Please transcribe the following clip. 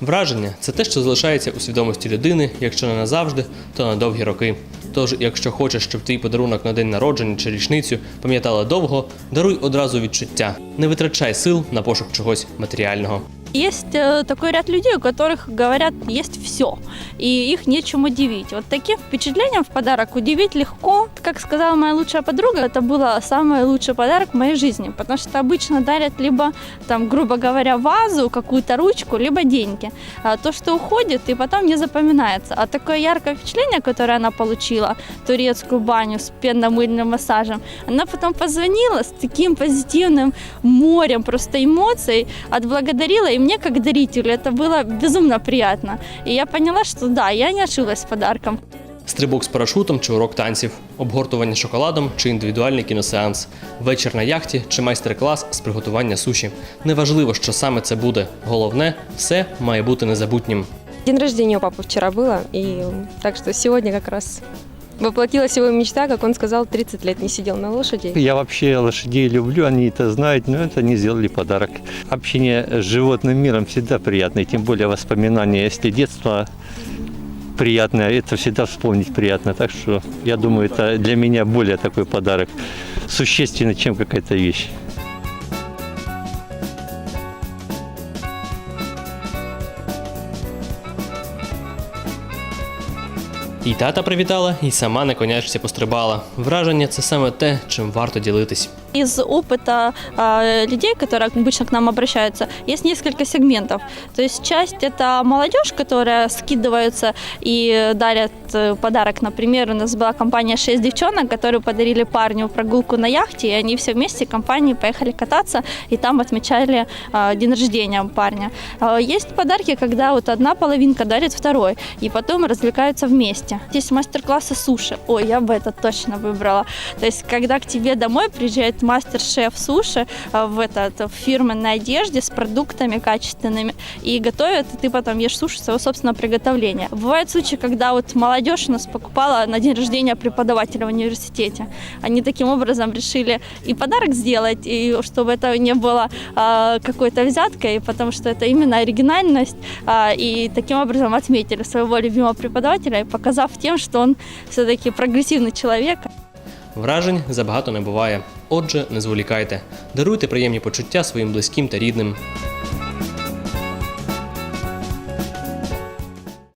Враження це те, що залишається у свідомості людини, якщо не назавжди, то на довгі роки. Тож, якщо хочеш, щоб твій подарунок на день народження чи річницю пам'ятала довго, даруй одразу відчуття. Не витрачай сил на пошук чогось матеріального. Есть э, такой ряд людей, у которых говорят, есть все, и их нечем удивить. Вот таким впечатлением в подарок удивить легко. Как сказала моя лучшая подруга, это был самый лучший подарок в моей жизни, потому что обычно дарят либо, там, грубо говоря, вазу, какую-то ручку, либо деньги. А то, что уходит и потом не запоминается. А такое яркое впечатление, которое она получила, турецкую баню с пенно-мыльным массажем, она потом позвонила с таким позитивным морем просто эмоций, отблагодарила, и мне как дарителю это было безумно приятно. И я поняла, что да, я не ошиблась с подарком. Стрибок з парашутом чи урок танців, обгортування шоколадом чи індивідуальний кіносеанс, вечір на яхті чи майстер-клас з приготування суші. Неважливо, що саме це буде. Головне, все має бути незабутнім. День рождения у папы вчера было, и так что сегодня как раз Воплотилась его мечта, как он сказал, 30 лет не сидел на лошади. Я вообще лошадей люблю, они это знают, но это не сделали подарок. Общение с животным миром всегда приятно, и тем более воспоминания, если детство приятное, это всегда вспомнить приятно. Так что я думаю, это для меня более такой подарок существенный, чем какая-то вещь. І тата привітала, і сама на конячці пострибала. Враження це саме те, чим варто ділитись. Из опыта а, людей, которые обычно к нам обращаются, есть несколько сегментов. То есть часть это молодежь, которая скидываются и дарят э, подарок. Например, у нас была компания «Шесть девчонок», которые подарили парню прогулку на яхте, и они все вместе компанией поехали кататься, и там отмечали а, день рождения парня. А, Есть подарки, когда вот одна половинка дарит второй, и потом развлекаются вместе. Есть мастер-классы суши. Ой, я бы это точно выбрала. То есть, когда к тебе домой приезжает мастер-шеф суши а, в, этот, в фирменной одежде с продуктами качественными и готовят, и ты потом ешь суши своего собственного приготовления. Бывают случаи, когда вот молодежь у нас покупала на день рождения преподавателя в университете. Они таким образом решили и подарок сделать, и чтобы это не было а, какой-то взяткой, потому что это именно оригинальность, а, и таким образом отметили своего любимого преподавателя, показав тем, что он все-таки прогрессивный человек, Вражень забагато не буває. Отже, не зволікайте, даруйте приємні почуття своїм близьким та рідним.